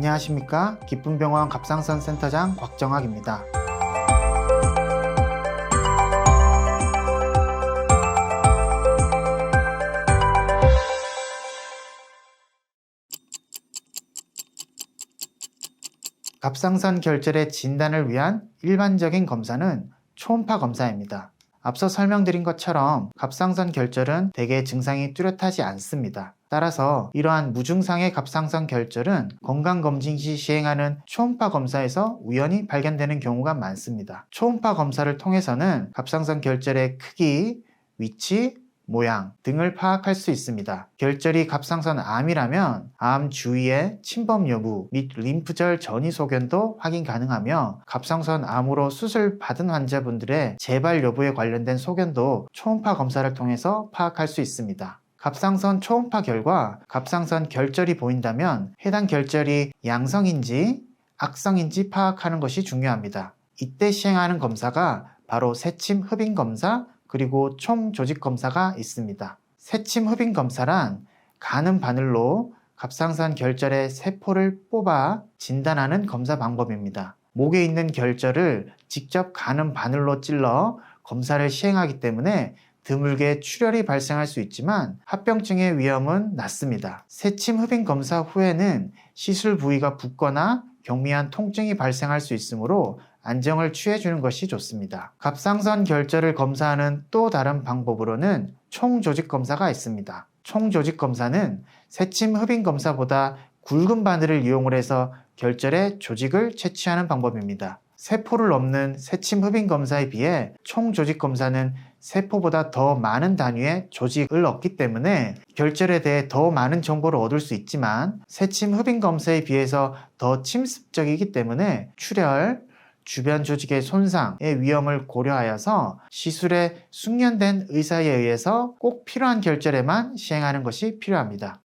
안녕하십니까 기쁨병원 갑상선 센터장 곽정학입니다. 갑상선 결절의 진단을 위한 일반적인 검사는 초음파 검사입니다. 앞서 설명드린 것처럼 갑상선 결절은 대개 증상이 뚜렷하지 않습니다. 따라서 이러한 무증상의 갑상선 결절은 건강검진 시 시행하는 초음파 검사에서 우연히 발견되는 경우가 많습니다. 초음파 검사를 통해서는 갑상선 결절의 크기, 위치, 모양 등을 파악할 수 있습니다. 결절이 갑상선 암이라면 암 주위의 침범 여부 및 림프절 전이 소견도 확인 가능하며 갑상선 암으로 수술 받은 환자분들의 재발 여부에 관련된 소견도 초음파 검사를 통해서 파악할 수 있습니다. 갑상선 초음파 결과 갑상선 결절이 보인다면 해당 결절이 양성인지 악성인지 파악하는 것이 중요합니다. 이때 시행하는 검사가 바로 새침 흡인 검사 그리고 총 조직 검사가 있습니다. 새침 흡인 검사란 가는 바늘로 갑상선 결절의 세포를 뽑아 진단하는 검사 방법입니다. 목에 있는 결절을 직접 가는 바늘로 찔러 검사를 시행하기 때문에 드물게 출혈이 발생할 수 있지만 합병증의 위험은 낮습니다. 새침 흡인 검사 후에는 시술 부위가 붓거나 경미한 통증이 발생할 수 있으므로 안정을 취해주는 것이 좋습니다. 갑상선 결절을 검사하는 또 다른 방법으로는 총조직 검사가 있습니다. 총조직 검사는 새침 흡인 검사보다 굵은 바늘을 이용을 해서 결절의 조직을 채취하는 방법입니다. 세포를 넘는 새침 흡인 검사에 비해 총조직 검사는 세포보다 더 많은 단위의 조직을 얻기 때문에 결절에 대해 더 많은 정보를 얻을 수 있지만 새침 흡인 검사에 비해서 더 침습적이기 때문에 출혈, 주변 조직의 손상의 위험을 고려하여서 시술에 숙련된 의사에 의해서 꼭 필요한 결절에만 시행하는 것이 필요합니다.